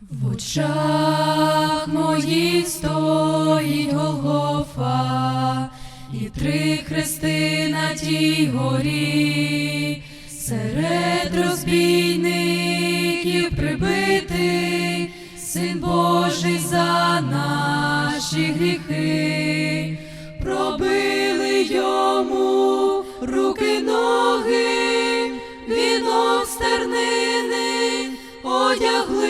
В очах моїх стоїть Голгофа, і три хрести на тій горі, серед розбійників прибитий, Син Божий за наші гріхи, пробили йому руки, ноги, вінок стернини одягли,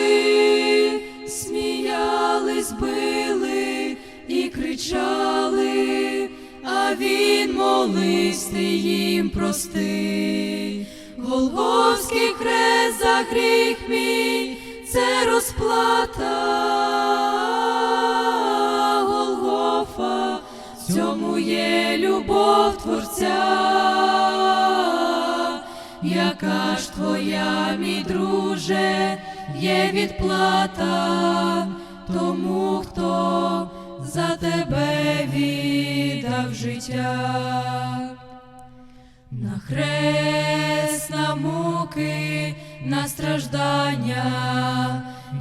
сміялись, били і кричали, а він молився їм прости. Голгофський хрест за гріх мій, це розплата. Голгофа, в цьому є любов Творця. Яка ж твоя, мій друже, є відплата тому, хто за тебе віддав життя. На хрест, на муки, на страждання,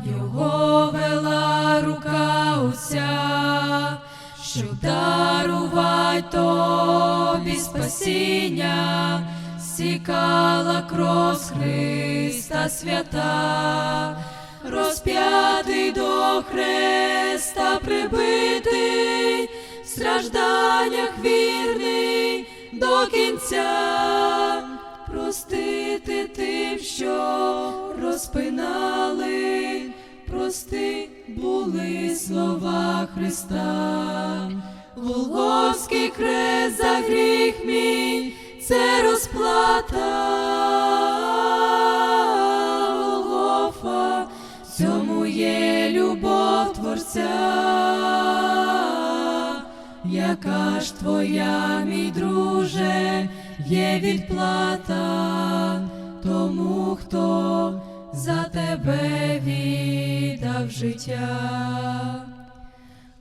його вела рука Отця, щоб дарувати тобі спасіння, сікала кров Христа свята, розп'ятий до хреста прибитий, в стражданнях вірний до кінця, простити тим, що розпинали, прости були слова Христа. Яка ж твоя, мій друже, є відплата тому, хто за тебе віддав життя.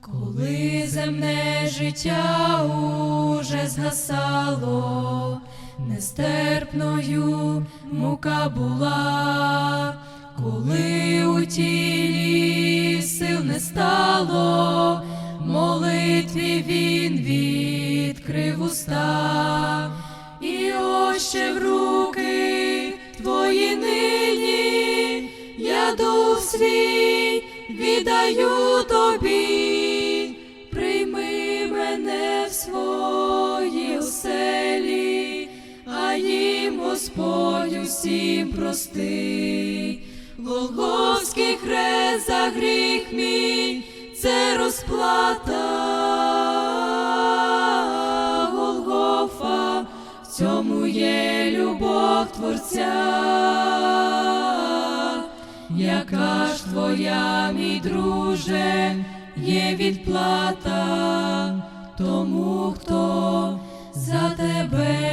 Коли земне життя уже згасало, нестерпною мука була, коли у тілі сил не стало, молитві він відкрив уста, і ось ще в руки твої нині, я дух свій віддаю тобі, прийми мене в свої оселі, а їм Господь усім прости. Голгофський хрест за гріх мій, це розплата. цьому є любов Творця, яка ж твоя, мій друже, є відплата тому, хто за тебе.